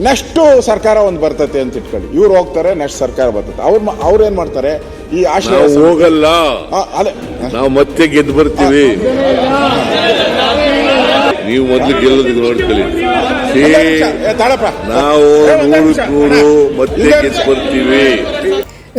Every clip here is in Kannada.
ನೆಕ್ಸ್ಟು ಸರ್ಕಾರ ಒಂದು ಬರ್ತತೆ ಅಂತ ಇಟ್ಕೊಳ್ಳಿ. ಇವ್ರು ಹೋಗ್ತಾರೆ ನೆಕ್ಸ್ಟ್ ಸರ್ಕಾರ ಬರ್ತದೆ ಅವ್ರ ಮ- ಅವ್ರು ಏನು ಮಾಡ್ತಾರೆ? ಈ ಆಶ್ರಯ ನಾವು ಹೋಗಲ್ಲ. ಆ, ಅದೇ. ನಾವು ಮತ್ತೆ ಗೆದ್ದು ಬರ್ತೀವಿ. ನೀವು ಮೊದಲು ಗೆಲ್ಲೋದಕ್ಕೆ ನೋಡ್ಕೊಳ್ಳಿ. ಒಂದೇ ಏ, ಏ, ತಾಳಪ್ಪ. ನಾವು ಏ, ಒಂದೇ ನೂರು ನೂರು ಮತ್ತೆ ಗೆದ್ದು ಬರ್ತೀವಿ.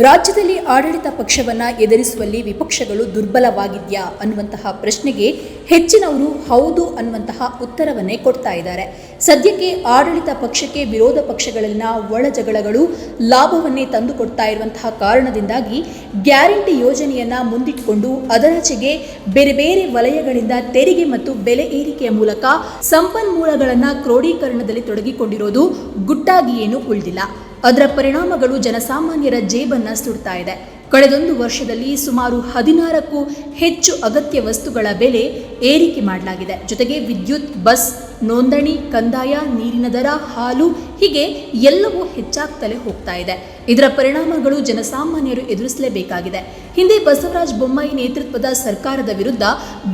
ರಾಜ್ಯದಲ್ಲಿ ಆಡಳಿತ ಪಕ್ಷವನ್ನ ಎದುರಿಸುವಲ್ಲಿ ವಿಪಕ್ಷಗಳು ದುರ್ಬಲವಾಗಿದ್ಯಾ ಅನ್ನುವಂತಹ ಪ್ರಶ್ನೆಗೆ ಹೆಚ್ಚಿನವರು ಹೌದು ಅನ್ನುವಂತಹ ಉತ್ತರವನ್ನೇ ಕೊಡ್ತಾ ಇದ್ದಾರೆ. ಸದ್ಯಕ್ಕೆ ಆಡಳಿತ ಪಕ್ಷಕ್ಕೆ ವಿರೋಧ ಪಕ್ಷಗಳಲ್ಲಿನ ಒಳ ಜಗಳಗಳು ಲಾಭವನ್ನೇ ತಂದುಕೊಡ್ತಾ ಇರುವಂತಹ ಕಾರಣದಿಂದಾಗಿ ಗ್ಯಾರಂಟಿ ಯೋಜನೆಯನ್ನ ಮುಂದಿಟ್ಟುಕೊಂಡು ಅದರಾಚೆಗೆ ಬೇರೆ ಬೇರೆ ವಲಯಗಳಿಂದ ತೆರಿಗೆ ಮತ್ತು ಬೆಲೆ ಏರಿಕೆಯ ಮೂಲಕ ಸಂಪನ್ಮೂಲಗಳನ್ನ ಕ್ರೋಢೀಕರಣದಲ್ಲಿ ತೊಡಗಿಕೊಂಡಿರೋದು ಗುಟ್ಟಾಗಿ ಏನೂ ಉಳಿದಿಲ್ಲ. ಅದರ ಪರಿಣಾಮಗಳು ಜನಸಾಮಾನ್ಯರ ಜೇಬನ್ನ ಸುಡ್ತಾ ಇದೆ. ಕಳೆದೊಂದು ವರ್ಷದಲ್ಲಿ ಸುಮಾರು ಹದಿನಾರಕ್ಕೂ ಹೆಚ್ಚು ಅಗತ್ಯ ವಸ್ತುಗಳ ಬೆಲೆ ಏರಿಕೆ ಮಾಡಲಾಗಿದೆ. ಜೊತೆಗೆ ವಿದ್ಯುತ್ ಬಸ್ ನೋಂದಣಿ, ಕಂದಾಯ, ನೀರಿನ ದರ, ಹಾಲು ಹೀಗೆ ಎಲ್ಲವೂ ಹೆಚ್ಚಾಗ್ತಲೇ ಹೋಗ್ತಾ ಇದೆ. ಇದರ ಪರಿಣಾಮಗಳು ಜನಸಾಮಾನ್ಯರು ಎದುರಿಸಲೇಬೇಕಾಗಿದೆ. ಹಿಂದೆ ಬಸವರಾಜ ಬೊಮ್ಮಾಯಿ ನೇತೃತ್ವದ ಸರ್ಕಾರದ ವಿರುದ್ಧ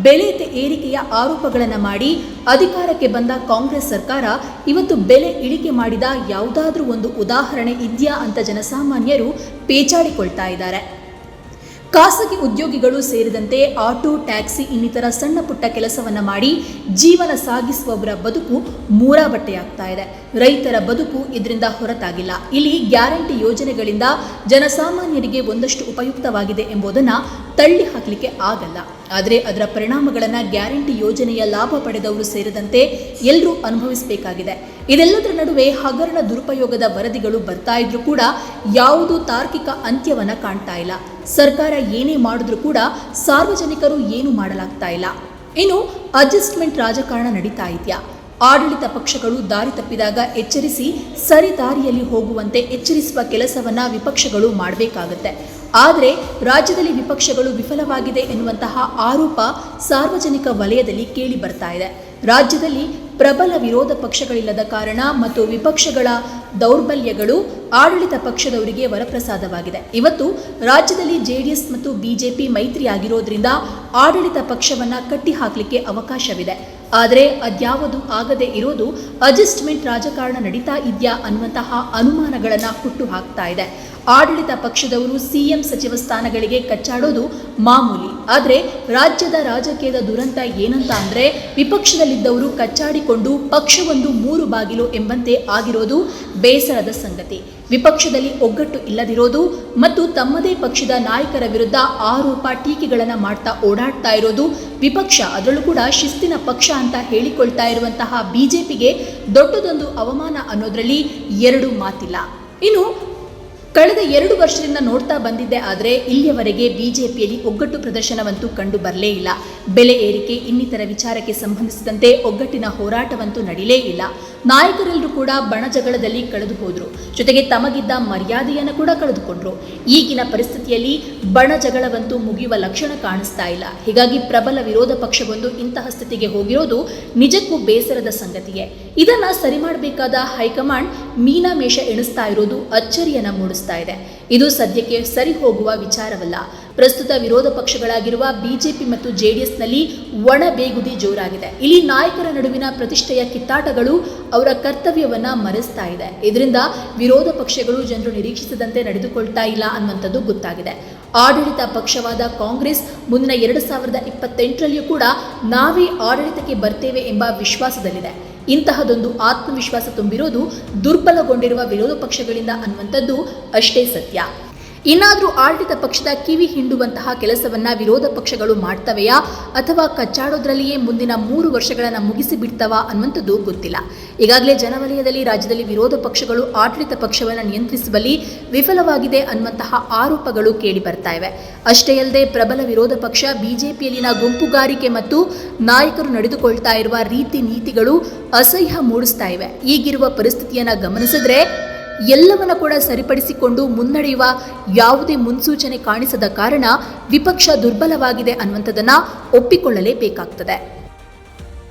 ಬೆಲೆ ಏರಿಕೆಯ ಆರೋಪಗಳನ್ನು ಮಾಡಿ ಅಧಿಕಾರಕ್ಕೆ ಬಂದ ಕಾಂಗ್ರೆಸ್ ಸರ್ಕಾರ ಇವತ್ತು ಬೆಲೆ ಇಳಿಕೆ ಮಾಡಿದ ಯಾವುದಾದ್ರೂ ಒಂದು ಉದಾಹರಣೆ ಇದೆಯಾ ಅಂತ ಜನಸಾಮಾನ್ಯರು ಪೇಚಾಡಿಕೊಳ್ತಾ ಇದ್ದಾರೆ. ಖಾಸಗಿ ಉದ್ಯೋಗಿಗಳು ಸೇರಿದಂತೆ ಆಟೋ, ಟ್ಯಾಕ್ಸಿ ಇನ್ನಿತರ ಸಣ್ಣ ಪುಟ್ಟ ಕೆಲಸವನ್ನು ಮಾಡಿ ಜೀವನ ಸಾಗಿಸುವವರ ಬದುಕು ಮೂರಾ ಬಟ್ಟೆಯಾಗ್ತಾ ಇದೆ. ರೈತರ ಬದುಕು ಇದರಿಂದ ಹೊರತಾಗಿಲ್ಲ. ಇಲ್ಲಿ ಗ್ಯಾರಂಟಿ ಯೋಜನೆಗಳಿಂದ ಜನಸಾಮಾನ್ಯರಿಗೆ ಒಂದಷ್ಟು ಉಪಯುಕ್ತವಾಗಿದೆ ಎಂಬುದನ್ನು ತಳ್ಳಿ ಹಾಕಲಿಕ್ಕೆ ಆಗಲ್ಲ. ಆದರೆ ಅದರ ಪರಿಣಾಮಗಳನ್ನು ಗ್ಯಾರಂಟಿ ಯೋಜನೆಯ ಲಾಭ ಪಡೆದವರು ಸೇರಿದಂತೆ ಎಲ್ಲರೂ ಅನುಭವಿಸಬೇಕಾಗಿದೆ. ಇದೆಲ್ಲದರ ನಡುವೆ ಹಗರಣ ದುರುಪಯೋಗದ ವರದಿಗಳು ಬರ್ತಾ ಇದ್ರೂ ಕೂಡ ಯಾವುದು ತಾರ್ಕಿಕ ಅಂತ್ಯವನ್ನ ಕಾಣ್ತಾ ಇಲ್ಲ. ಸರ್ಕಾರ ಏನೇ ಮಾಡಿದ್ರೂ ಕೂಡ ಸಾರ್ವಜನಿಕರು ಏನು ಮಾಡಲಾಗ್ತಾ ಇಲ್ಲ. ಇನ್ನು ಅಡ್ಜಸ್ಟ್ಮೆಂಟ್ ರಾಜಕಾರಣ ನಡೀತಾ ಇದೆಯಾ? ಆಡಳಿತ ಪಕ್ಷಗಳು ದಾರಿ ತಪ್ಪಿದಾಗ ಎಚ್ಚರಿಸಿ ಸರಿ ದಾರಿಯಲ್ಲಿ ಹೋಗುವಂತೆ ಎಚ್ಚರಿಸುವ ಕೆಲಸವನ್ನ ವಿಪಕ್ಷಗಳು ಮಾಡಬೇಕಾಗುತ್ತೆ. ಆದರೆ ರಾಜ್ಯದಲ್ಲಿ ವಿಪಕ್ಷಗಳು ವಿಫಲವಾಗಿದೆ ಎನ್ನುವಂತಹ ಆರೋಪ ಸಾರ್ವಜನಿಕ ವಲಯದಲ್ಲಿ ಕೇಳಿ ಬರ್ತಾ ಇದೆ. ರಾಜ್ಯದಲ್ಲಿ ಪ್ರಬಲ ವಿರೋಧ ಪಕ್ಷಗಳಿಲ್ಲದ ಕಾರಣ ಮತ್ತು ವಿಪಕ್ಷಗಳ ದೌರ್ಬಲ್ಯಗಳು ಆಡಳಿತ ಪಕ್ಷದವರಿಗೆ ವರಪ್ರಸಾದವಾಗಿದೆ. ಇವತ್ತು ರಾಜ್ಯದಲ್ಲಿ ಜೆಡಿಎಸ್ ಮತ್ತು ಬಿಜೆಪಿ ಮೈತ್ರಿ ಆಗಿರೋದ್ರಿಂದ ಆಡಳಿತ ಪಕ್ಷವನ್ನು ಕಟ್ಟಿಹಾಕಲಿಕ್ಕೆ ಅವಕಾಶವಿದೆ. ಆದರೆ ಅದ್ಯಾವುದು ಆಗದೆ ಇರೋದು ಅಡ್ಜಸ್ಟ್ಮೆಂಟ್ ರಾಜಕಾರಣ ನಡೀತಾ ಇದೆಯಾ ಅನ್ನುವಂತಹ ಅನುಮಾನಗಳನ್ನು ಹುಟ್ಟು ಹಾಕ್ತಾ ಇದೆ. ಆಡಳಿತ ಪಕ್ಷದವರು ಸಿಎಂ ಸಚಿವ ಸ್ಥಾನಗಳಿಗೆ ಕಚ್ಚಾಡೋದು ಮಾಮೂಲಿ. ಆದರೆ ರಾಜ್ಯದ ರಾಜಕೀಯದ ದುರಂತ ಏನಂತ ಅಂದರೆ ವಿಪಕ್ಷದಲ್ಲಿದ್ದವರು ಕಚ್ಚಾಡಿಕೊಂಡು ಪಕ್ಷವೊಂದು ಮೂರು ಬಾಗಿಲು ಎಂಬಂತೆ ಆಗಿರೋದು ಬೇಸರದ ಸಂಗತಿ. ವಿಪಕ್ಷದಲ್ಲಿ ಒಗ್ಗಟ್ಟು ಇಲ್ಲದಿರೋದು ಮತ್ತು ತಮ್ಮದೇ ಪಕ್ಷದ ನಾಯಕರ ವಿರುದ್ಧ ಆರೋಪ ಟೀಕೆಗಳನ್ನು ಮಾಡ್ತಾ ಓಡಾಡ್ತಾ ಇರೋದು ವಿಪಕ್ಷ. ಅದರಲ್ಲೂ ಕೂಡ ಶಿಸ್ತಿನ ಪಕ್ಷ ಅಂತ ಹೇಳಿಕೊಳ್ತಾ ಇರುವಂತಹ ಬಿಜೆಪಿಗೆ ದೊಡ್ಡದೊಂದು ಅವಮಾನ ಅನ್ನೋದರಲ್ಲಿ ಎರಡು ಮಾತಿಲ್ಲ. ಇನ್ನು ಕಳೆದ ಎರಡು ವರ್ಷದಿಂದ ನೋಡ್ತಾ ಬಂದಿದ್ದೆ, ಆದರೆ ಇಲ್ಲಿಯವರೆಗೆ ಬಿಜೆಪಿಯಲ್ಲಿ ಒಗ್ಗಟ್ಟು ಪ್ರದರ್ಶನವಂತೂ ಕಂಡು ಬರಲೇ ಇಲ್ಲ. ಬೆಲೆ ಏರಿಕೆ, ಇನ್ನಿತರ ವಿಚಾರಕ್ಕೆ ಸಂಬಂಧಿಸಿದಂತೆ ಒಗ್ಗಟ್ಟಿನ ಹೋರಾಟವಂತೂ ನಡೀಲೇ ಇಲ್ಲ. ನಾಯಕರೆಲ್ಲರೂ ಕೂಡ ಬಣಜಗಳದಲ್ಲಿ ಕಳೆದು ಹೋದ್ರು. ಜೊತೆಗೆ ತಮಗಿದ್ದ ಮರ್ಯಾದೆಯನ್ನು ಕೂಡ ಕಳೆದುಕೊಂಡ್ರು. ಈಗಿನ ಪರಿಸ್ಥಿತಿಯಲ್ಲಿ ಬಣಜಗಳವಂತೂ ಮುಗಿಯುವ ಲಕ್ಷಣ ಕಾಣಿಸ್ತಾ ಇಲ್ಲ. ಹೀಗಾಗಿ ಪ್ರಬಲ ವಿರೋಧ ಪಕ್ಷವೊಂದು ಇಂತಹ ಸ್ಥಿತಿಗೆ ಹೋಗಿರೋದು ನಿಜಕ್ಕೂ ಬೇಸರದ ಸಂಗತಿಯೇ. ಇದನ್ನ ಸರಿ ಮಾಡಬೇಕಾದ ಹೈಕಮಾಂಡ್ ಮೀನಾಮೇಷ ಎಣಿಸ್ತಾ ಇರೋದು ಅಚ್ಚರಿಯನ್ನ ಮೂಡಿಸ್ತಾ ಇದೆ. ಇದು ಸದ್ಯಕ್ಕೆ ಸರಿ ಹೋಗುವ ವಿಚಾರವಲ್ಲ. ಪ್ರಸ್ತುತ ವಿರೋಧ ಪಕ್ಷಗಳಾಗಿರುವ ಬಿಜೆಪಿ ಮತ್ತು ಜೆಡಿಎಸ್ನಲ್ಲಿ ಒಣ ಬೇಗುದಿ ಜೋರಾಗಿದೆ. ಇಲ್ಲಿ ನಾಯಕರ ನಡುವಿನ ಪ್ರತಿಷ್ಠೆಯ ಕಿತ್ತಾಟಗಳು ಅವರ ಕರ್ತವ್ಯವನ್ನ ಮರೆಸ್ತಾ ಇದೆ. ಇದರಿಂದ ವಿರೋಧ ಪಕ್ಷಗಳು ಜನರು ನಿರೀಕ್ಷಿಸದಂತೆ ನಡೆದುಕೊಳ್ತಾ ಇಲ್ಲ ಅನ್ನುವಂಥದ್ದು ಗೊತ್ತಾಗಿದೆ. ಆಡಳಿತ ಪಕ್ಷವಾದ ಕಾಂಗ್ರೆಸ್ ಮುಂದಿನ ಎರಡು ಸಾವಿರದ ಇಪ್ಪತ್ತೆಂಟರಲ್ಲಿಯೂ ಕೂಡ ನಾವೇ ಆಡಳಿತಕ್ಕೆ ಬರ್ತೇವೆ ಎಂಬ ವಿಶ್ವಾಸದಲ್ಲಿದೆ. ಇಂತಹದೊಂದು ಆತ್ಮವಿಶ್ವಾಸ ತುಂಬಿರೋದು ದುರ್ಬಲಗೊಂಡಿರುವ ವಿರೋಧ ಪಕ್ಷಗಳಿಂದ ಅನ್ನುವಂಥದ್ದು ಅಷ್ಟೇ ಸತ್ಯ. ಇನ್ನಾದರೂ ಆಡಳಿತ ಪಕ್ಷದ ಕಿವಿ ಹಿಂಡುವಂತಹ ಕೆಲಸವನ್ನ ವಿರೋಧ ಪಕ್ಷಗಳು ಮಾಡ್ತವೆಯಾ? ಅಥವಾ ಕಚ್ಚಾಡೋದ್ರಲ್ಲಿಯೇ ಮುಂದಿನ ಮೂರು ವರ್ಷಗಳನ್ನು ಮುಗಿಸಿ ಬಿಡ್ತವಾ ಅನ್ನುವಂಥದ್ದು ಗೊತ್ತಿಲ್ಲ. ಈಗಾಗಲೇ ಜನವಲಯದಲ್ಲಿ ರಾಜ್ಯದಲ್ಲಿ ವಿರೋಧ ಪಕ್ಷಗಳು ಆಡಳಿತ ಪಕ್ಷವನ್ನು ನಿಯಂತ್ರಿಸುವಲ್ಲಿ ವಿಫಲವಾಗಿದೆ ಅನ್ನುವಂತಹ ಆರೋಪಗಳು ಕೇಳಿ ಬರ್ತಾ ಇವೆ. ಅಷ್ಟೇ ಅಲ್ಲದೆ ಪ್ರಬಲ ವಿರೋಧ ಪಕ್ಷ ಬಿಜೆಪಿಯಲ್ಲಿನ ಗುಂಪುಗಾರಿಕೆ ಮತ್ತು ನಾಯಕರು ನಡೆದುಕೊಳ್ತಾ ಇರುವ ರೀತಿ ನೀತಿಗಳು ಅಸಹ್ಯ ಮೂಡಿಸ್ತಾ ಇವೆ. ಈಗಿರುವ ಪರಿಸ್ಥಿತಿಯನ್ನು ಗಮನಿಸಿದ್ರೆ ಎಲ್ಲವನ್ನ ಕೂಡ ಸರಿಪಡಿಸಿಕೊಂಡು ಮುನ್ನಡೆಯುವ ಯಾವುದೇ ಮುನ್ಸೂಚನೆ ಕಾಣಿಸದ ಕಾರಣ ವಿಪಕ್ಷ ದುರ್ಬಲವಾಗಿದೆ ಅನ್ನುವಂಥದ್ದನ್ನ ಒಪ್ಪಿಕೊಳ್ಳಲೇಬೇಕಾಗ್ತದೆ.